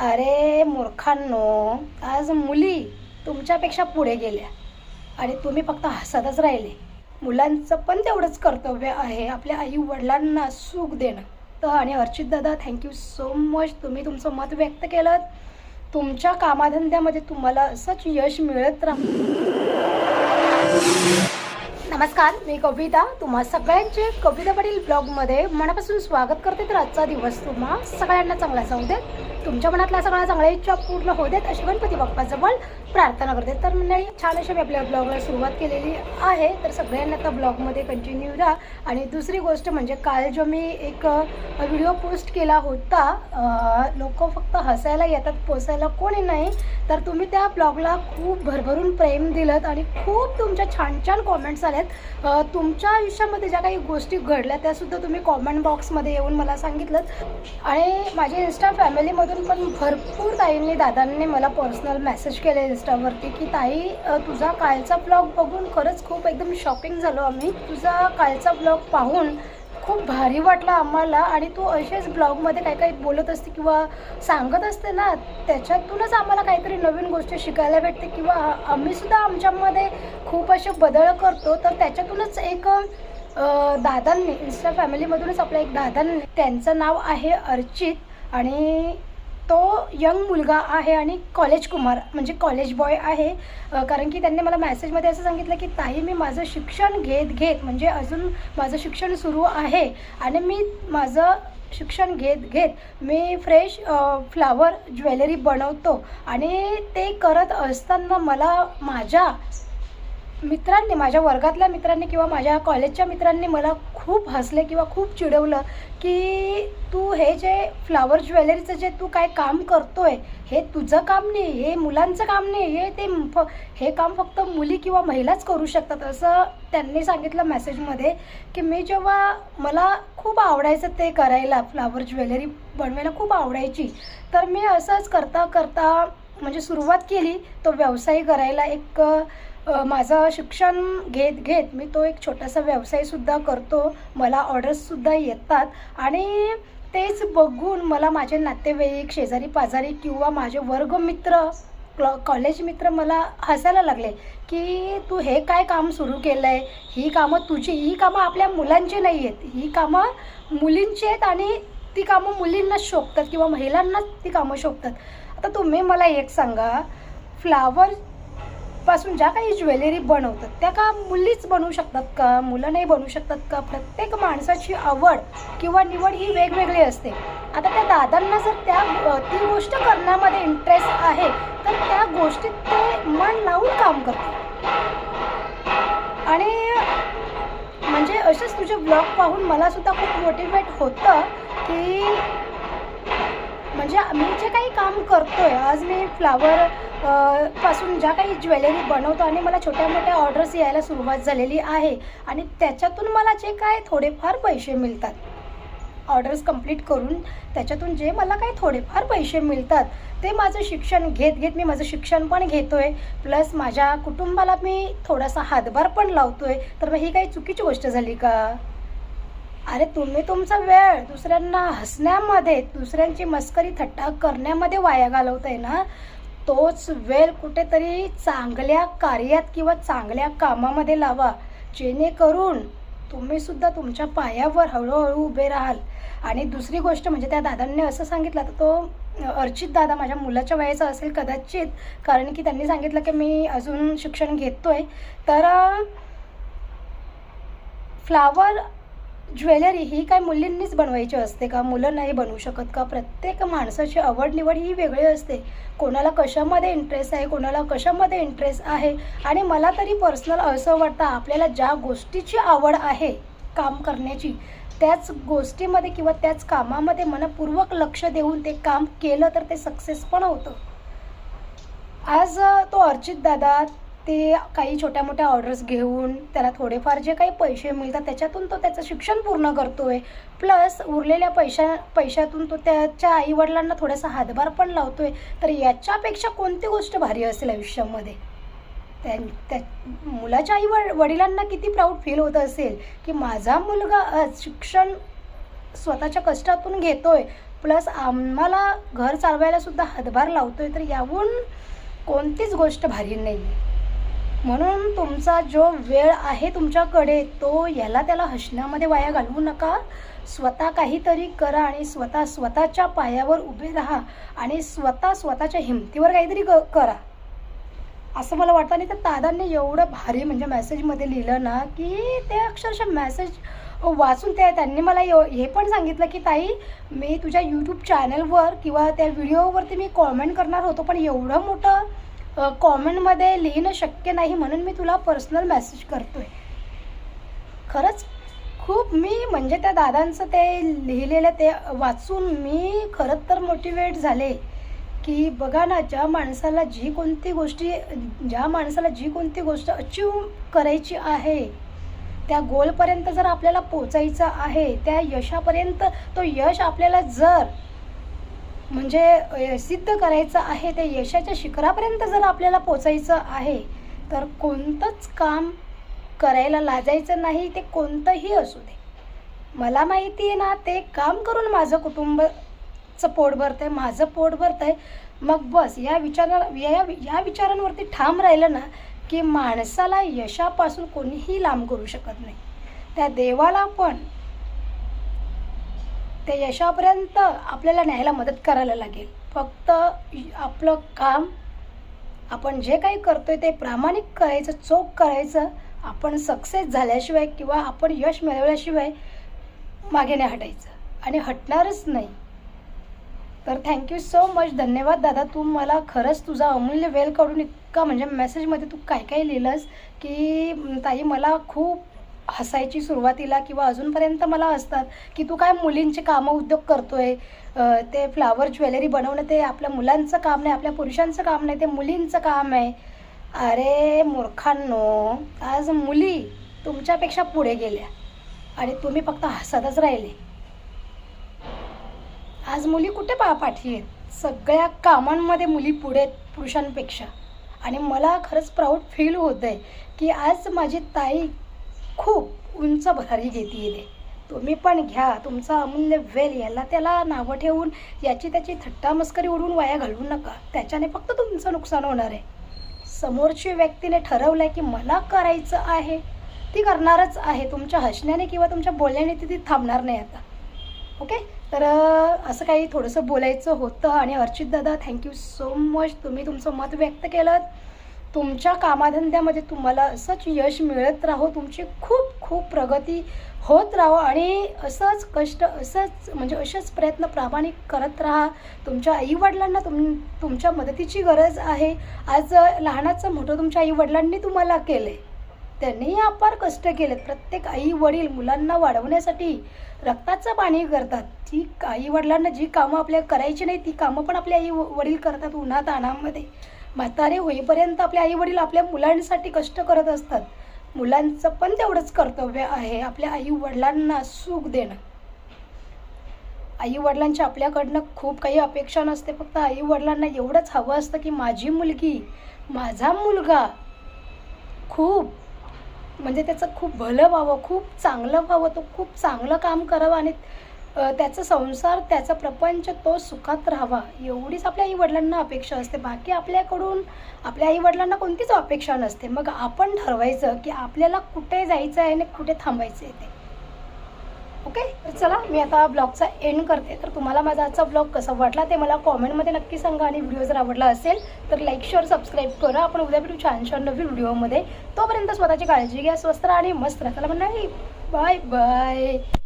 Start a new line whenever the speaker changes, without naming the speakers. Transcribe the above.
अरे मूर्खांनो आज मुली तुमच्यापेक्षा पुढे गेल्या आणि तुम्ही फक्त हसतच राहिले. मुलांचं पण तेवढंच कर्तव्य आहे आपल्या आई वडिलांना सुख देणं. तर आणि अर्चित दादा थँक्यू सो मच तुम्ही तुमचं मत व्यक्त केलं तुमच्या कामाधंद्यामध्ये तुम्हाला असंच यश मिळत राह नमस्कार मी कविता. तुम्हा सगळ्यांचे कविता पाटील ब्लॉगमध्ये मनापासून स्वागत करते. तर आजचा दिवस तुम्हा सगळ्यांना चांगला जाऊ देत तुमच्या मनातल्या सगळ्या चांगल्या इच्छा पूर्ण होऊ देत अशी गणपती बाप्पाजवळ प्रार्थना करते. तर नाही छान अशी मी आपल्या ब्लॉगला सुरुवात केलेली आहे. तर सगळ्यांना त्या ब्लॉगमध्ये कंटिन्यू राहा आणि दुसरी गोष्ट म्हणजे काल जो मी एक व्हिडिओ पोस्ट केला होता लोक फक्त हसायला येतात पोसायला कोणी नाही. तर तुम्ही त्या ब्लॉगला खूप भरभरून प्रेम दिलं आणि खूप तुमच्या छान छान कॉमेंट्स आल्यात. तुमच्या आयुष्यामध्ये ज्या काही गोष्टी घडल्या त्यासुद्धा तुम्ही कॉमेंट बॉक्समध्ये येऊन मला सांगितलं आणि माझ्या इन्स्टा फॅमिलीमधून पण भरपूर ताईंनी दादांनी मला पर्सनल मेसेज केले इन्स्टावरती की ताई तुझा कालचा ब्लॉग बघून खरंच खूप एकदम शॉकिंग झालो आम्ही. तुझा कालचा ब्लॉग पाहून खूप भारी वाटला आम्हाला आणि तू असेच ब्लॉगमध्ये काही काही बोलत असते किंवा सांगत असते ना त्याच्यातूनच आम्हाला काहीतरी नवीन गोष्टी शिकायला भेटते किंवा आम्हीसुद्धा आमच्यामध्ये खूप असे बदल करतो. तर त्याच्यातूनच एक दादांनी इन्स्टा फॅमिलीमधूनच आपल्या एक दादांनी त्यांचं नाव आहे अर्चित आणि तो यंग मुलगा आहे आणि कॉलेज कुमार म्हणजे कॉलेज बॉय आहे. कारण की त्यांनी मला मेसेजमध्ये असं सांगितलं की ताई मी माझं शिक्षण घेत घेत म्हणजे अजून माझं शिक्षण सुरू आहे आणि मी माझं शिक्षण घेत घेत मी फ्रेश फ्लावर ज्वेलरी बनवतो आणि ते करत असताना मला माझ्या मित्रांनी माझ्या वर्गातल्या मित्रांनी किंवा माझ्या कॉलेजच्या मित्रांनी मला खूप हसले किंवा खूप चिडवलं की तू हे जे फ्लावर ज्वेलरीचं जे तू काय काम करतोय हे तुझं काम नाही हे मुलांचं काम नाही हे ते फ हे काम फक्त मुली किंवा महिलाच करू शकतात असं त्यांनी सांगितलं मेसेजमध्ये की मी जेव्हा मला खूप आवडायचं ते करायला फ्लावर ज्वेलरी बनवायला खूप आवडायची. तर मी असंच करता करता म्हणजे सुरुवात केली तो व्यवसाय करायला एक माझं शिक्षण घेत घेत मी तो एक छोटासा व्यवसायसुद्धा करतो. मला ऑर्डर्ससुद्धा येतात. आणि तेच बघून मला माझे नातेवाईक शेजारी पाजारी किंवा माझे वर्गमित्र क्लॉ कॉलेज मित्र मला हसायला लागले की तू हे काय काम सुरू केलं आहे ही कामं तुझी ही कामं आपल्या मुलांची नाही आहेत. ही कामं मुलींची आहेत आणि ती कामं मुलींनाच शोभतात किंवा महिलांनाच ती कामं शोभतात. आता तुम्ही मला एक सांगा फ्लावर पासून ज्या काही ज्वेलरी बनवतात त्या का मुलीच बनवू शकतात का? मुलं नाही बनवू शकतात का? प्रत्येक माणसाची आवड किंवा निवड ही वेगवेगळी असते. आता त्या दादांना जर त्या ती गोष्ट करण्यामध्ये इंटरेस्ट आहे तर त्या गोष्टीत ते मन लावून काम करते आणि म्हणजे असेच तुझे ब्लॉग पाहून मला सुद्धा खूप मोटिवेट होतं की म्हणजे मी जे काही काम करतोय आज मी फ्लावर पासून ज्या काही ज्वेलरी बनवतो आणि मला छोट्या मोठ्या ऑर्डर्स यायला सुरुवात झालेली आहे आणि त्याच्यातून मला जे काय थोडेफार पैसे मिळतात ऑर्डर्स कंप्लीट करून त्याच्यातून जे मला काही थोडेफार पैसे मिळतात ते माझं शिक्षण घेत घेत मी माझं शिक्षण पण घेतो आहे प्लस माझ्या कुटुंबाला मी थोडासा हातभार पण लावतो आहे तर मग ही काही चुकीची गोष्ट झाली का? अरे तुम्ही तुमचा वेळ दुसऱ्यांना हसण्यामध्ये दुसऱ्यांची मस्करी थट्टा करण्यामध्ये वाया घालवताय ना? तोच वेळ कुठेतरी चांगल्या कार्यात किंवा चांगल्या कामामध्ये लावा. जेणेकरून तुम्ही सुद्धा तुमच्या पायावर हळूहळू उभे राहाल. आणि दुसरी गोष्ट म्हणजे त्या दादांनी असं सांगितलं तर तो अर्चित दादा माझ्या मुलाच्या वयाचा असेल कदाचित कारण की त्यांनी सांगितलं की मी अजून शिक्षण घेतोय. तर फ्लावर ज्वेलरी ही काय मुलींनीच बनवायची असते का? मुलं नाही बनवू शकत का? प्रत्येक माणसाची आवड निवड ही वेगळी असते. कोणाला कशामध्ये इंटरेस्ट आहे कोणाला कशामध्ये इंटरेस्ट आहे? आणि मला तरी पर्सनल असं वाटतं आपल्याला ज्या गोष्टीची आवड आहे काम करण्याची त्याच गोष्टीमध्ये किंवा त्याच कामामध्ये मनपूर्वक लक्ष देऊन ते काम केलं तर ते सक्सेस पण होतं. आज तो अर्चित दादा ते काही छोट्या मोठ्या ऑर्डर्स घेऊन त्याला थोडेफार जे काही पैसे मिळतात त्याच्यातून तो त्याचं शिक्षण पूर्ण करतो आहे प्लस उरलेल्या पैशा पैशातून तो त्याच्या आईवडिलांना थोडासा हातभार पण लावतो आहे तर याच्यापेक्षा कोणती गोष्ट भारी असेल आयुष्यामध्ये? त्या त्या मुलाच्या आई वड वडिलांना किती प्राऊड फील होत असेल की माझा मुलगा शिक्षण स्वतःच्या कष्टातून घेतोय. प्लस आम्हाला घर चालवायला सुद्धा हातभार लावतोय. तर याहून कोणतीच गोष्ट भारी नाही म्हणून तुमचा जो वेळ आहे तुमच्याकडे तो याला त्याला हसण्यामध्ये वाया घालवू नका. स्वतः काहीतरी करा आणि स्वतः स्वतःच्या पायावर उभे राहा आणि स्वतः स्वतःच्या हिमतीवर काहीतरी क करा. असं मला वाटतं. आणि त्या दादांनी एवढं भारी म्हणजे मेसेजमध्ये लिहिलं ना की ते अक्षरशः मेसेज वाचून ते त्यांनी मला एव हे पण सांगितलं की ताई मी तुझ्या यूट्यूब चॅनलवर किंवा त्या व्हिडिओवरती मी कॉमेंट करणार होतो पण एवढं मोठं कॉमेंटमध्ये लिहिणं शक्य नाही म्हणून मी तुला पर्सनल मेसेज करतोय. खरंच? खूप मी म्हणजे त्या दादांचं ते लिहिलेलं ते वाचून मी खरंच तर मोटिवेट झाले की बघा ना ज्या माणसाला जी कोणती गोष्टी ज्या माणसाला जी कोणती गोष्ट अचीव करायची आहे त्या गोलपर्यंत जर आपल्याला पोचायचं आहे त्या यशापर्यंत तो यश आपल्याला जर म्हणजे सिद्ध करायचं आहे ते यशाच्या शिखरापर्यंत जर आपल्याला पोचायचं आहे तर कोणतंच काम करायला लाजायचं नाही ते कोणतंही असू दे. मला माहिती आहे ना ते काम करून माझं कुटुंबचं पोट भरतं आहे माझं पोट भरतं आहे मग बस या विचारा या या विचारांवरती ठाम राहिलं ना की माणसाला यशापासून कोणीही लांब करू शकत नाही. त्या देवाला पण त्या यशापर्यंत आपल्याला न्यायला मदत करायला लागेल. फक्त आपलं काम आपण जे काही करतोय ते प्रामाणिक करायचं चोख करायचं आपण सक्सेस झाल्याशिवाय किंवा आपण यश मिळवल्याशिवाय मागे नाही हटायचं. आणि हटणारच नाही. तर थँक्यू सो मच धन्यवाद दादा तू मला खरंच तुझा अमूल्य वेळ काढून इतका म्हणजे मेसेजमध्ये तू काय काय लिहिलंस की ताई मला खूप हसायची सुरुवातीला किंवा अजूनपर्यंत मला असतात की तू काय मुलींचे कामं उद्योग करतोय? ते फ्लावर ज्वेलरी बनवणं ते आपल्या मुलांचं काम नाही आपल्या पुरुषांचं काम नाही ते मुलींचं काम आहे. अरे मूर्खांनो आज मुली तुमच्यापेक्षा पुढे गेल्या आणि तुम्ही फक्त हसतच राहिले. आज मुली कुठे पा पाठी आहेत? सगळ्या कामांमध्ये मुली पुढे आहेत पुरुषांपेक्षा. आणि मला खरंच प्राऊड फील होत आहे की आज माझी ताई खूप उंच भरारी घेते येते. तुम्ही पण घ्या तुमचा अमूल्य वेल याला त्याला नावं ठेवून याची त्याची थट्टा मस्करी उडवून वाया घालवू नका. त्याच्याने फक्त तुमचं नुकसान होणार आहे. समोरची व्यक्तीने ठरवलं आहे की मला करायचं आहे. ती करणारच आहे. तुमच्या हसण्याने किंवा तुमच्या बोलण्याने ती ती थांबणार नाही आता. ओके? तर असं काही थोडंसं बोलायचं होतं आणि अर्चित दादा थँक्यू सो मच तुम्ही तुमचं मत व्यक्त केलं तुमच्या कामाधंद्यामध्ये तुम्हाला असंच यश मिळत राहो तुमची खूप खूप प्रगती होत राहो आणि असंच कष्ट असंच म्हणजे असेच प्रयत्न प्रामाणिक करत राहा. तुमच्या आईवडिलांना तुम तुमच्या मदतीची गरज आहे. आज लहानाचं मोठं तुमच्या आईवडिलांनी तुम्हाला केलं आहे त्यांनीही अपार कष्ट केलेत. प्रत्येक आई वडील मुलांना वाढवण्यासाठी रक्ताचं पाणी करतात. जी आई वडिलांना जी कामं आपल्या करायची नाही ती कामं पण आपले आई वडील करतात उन्हात ताणामध्ये म्हातारे होईपर्यंत आपले आई वडील आपल्या मुलांसाठी कष्ट करत असतात. मुलांचं पण तेवढंच कर्तव्य आहे आपल्या आई वडिलांना सुख देणं. आई वडिलांच्या आपल्याकडनं खूप काही अपेक्षा नसते फक्त आई वडिलांना एवढंच हवं असतं की माझी मुलगी माझा मुलगा खूप म्हणजे त्याचं खूप भलं व्हावं खूप चांगलं व्हावं तो खूप चांगलं काम करावं आणि त्याचा संसार त्याचा प्रपंच तो सुखात राहावा. एवढीच आपल्या आईवडिलांना अपेक्षा असते. बाकी आपल्याकडून आपल्या आईवडिलांना कोणतीच अपेक्षा नसते. मग आपण ठरवायचं की आपल्याला कुठे जायचं आहे आणि कुठे थांबायचं आहे ते. ओके? तर चला मी आता ब्लॉगचा एंड करते. तर तुम्हाला माझा आजचा ब्लॉग कसा वाटला ते मला कॉमेंटमध्ये नक्की सांगा. आणि व्हिडिओ जर आवडला असेल तर लाईक शेअर सबस्क्राईब करा. आपण उद्या भेटू छान छान नवीन व्हिडिओमध्ये. तोपर्यंत स्वतःची काळजी घ्या स्वस्त राहा आणि मस्त राहा. त्याला म्हणणार बाय बाय